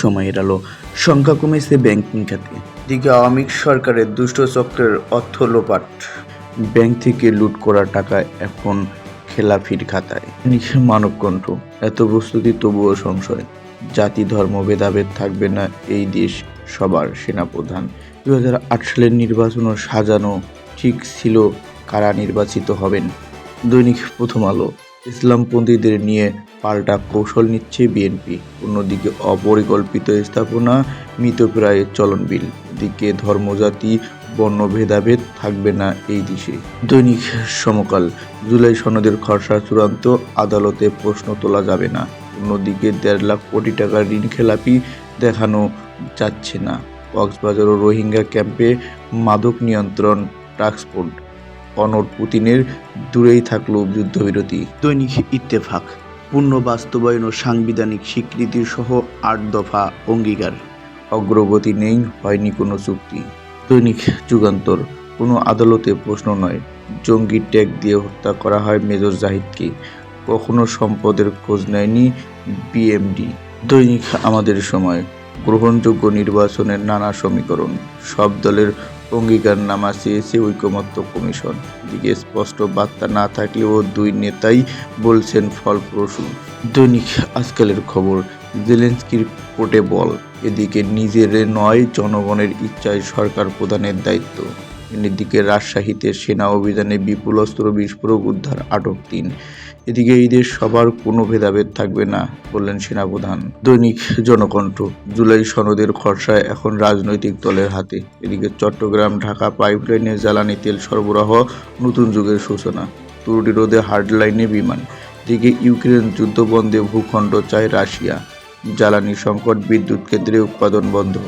সময়ের আলো সংখ্যা কমেছে ব্যাংকিং খাতে দিকে আওয়ামী সরকারের দুষ্ট চক্রের অর্থ লোপাট। ব্যাংক থেকে লুট করা টাকা এখন খেলাফির খাতায়। মানবকণ্ঠ। এত প্রস্তুতি তবুও সংশয়। জাতি ধর্ম ভেদাভেদ থাকবে না এই দেশ সবার সেনাপ্রধান। দু হাজার আট সালের নির্বাচনও সাজানো ঠিক ছিল কারা নির্বাচিত হবেন। দৈনিক প্রথম আলো। ইসলামপন্থীদের নিয়ে পাল্টা কৌশল নিচ্ছে বিএনপি। অন্যদিকে অপরিকল্পিত স্থাপনা, মৃতপ্রায় চলনবিল। দিকে ধর্মজাতি, বর্ণ ভেদাভেদ থাকবে না এই দেশে। দৈনিক সমকাল, জুলাই সনদের খসড়া চূড়ান্ত, আদালতে প্রশ্ন তোলা যাবে না। অন্যদিকে দেড় লাখ কোটি টাকার ঋণ খেলাপি দেখানো যাচ্ছে না। কক্সবাজার ও রোহিঙ্গা ক্যাম্পে মাদক নিয়ন্ত্রণ টাস্কফোর্স অনর পুতিনের দূরেই থাকল যুদ্ধবিরতি। দৈনিক ইত্তেফাক পূর্ণ বাস্তবায়ন ও সাংবিধানিক স্বীকৃতি সহ আট দফা অঙ্গীকার। অগ্রগতি নেই হয়নি কোনো চুক্তি। দৈনিক যুগান্তর কোনো আদালতে প্রশ্ন নয় জঙ্গি ট্যাগ দিয়ে হত্যা করা হয় মেজর জাহিদকে। কখনো সম্পদের খোঁজ নেয়নি বিএমডি। দৈনিক আমাদের সময় গ্রহণযোগ্য নির্বাচনের নানা সমীকরণ সব দলের অঙ্গীকারনামা চেয়েছে ঐকমত্য কমিশন। দিকে স্পষ্ট বার্তা না থাকলেও দুই নেতাই বলছেন ফলপ্রসূ। দৈনিক আজকালের খবর, জেলেন্সকির কোর্টে বল, এদিকে নিজের নয় জনগণের ইচ্ছায় সরকার প্রধানের দায়িত্ব। এদিকে রাজশাহীতে সেনা অভিযানে বিপুল অস্ত্র বিস্ফোরক উদ্ধার আটক তিন। এদিকে ঈদের সবার কোনো ভেদাভেদ থাকবে না, বললেন সেনাপ্রধান। দৈনিক জনকণ্ঠ, জুলাই সনদের খরচায় এখন রাজনৈতিক দলের হাতে। এদিকে চট্টগ্রাম, ঢাকা পাইপলাইনে জ্বালানি তেল সরবরাহ নতুন যুগের সূচনা। ত্রুটি রোধে হার্ডলাইনে বিমান। এদিকে ইউক্রেন যুদ্ধবন্ধে ভূখণ্ড চায় রাশিয়া। জ্বালানি সংকট, বিদ্যুৎ কেন্দ্রে উৎপাদন বন্ধ।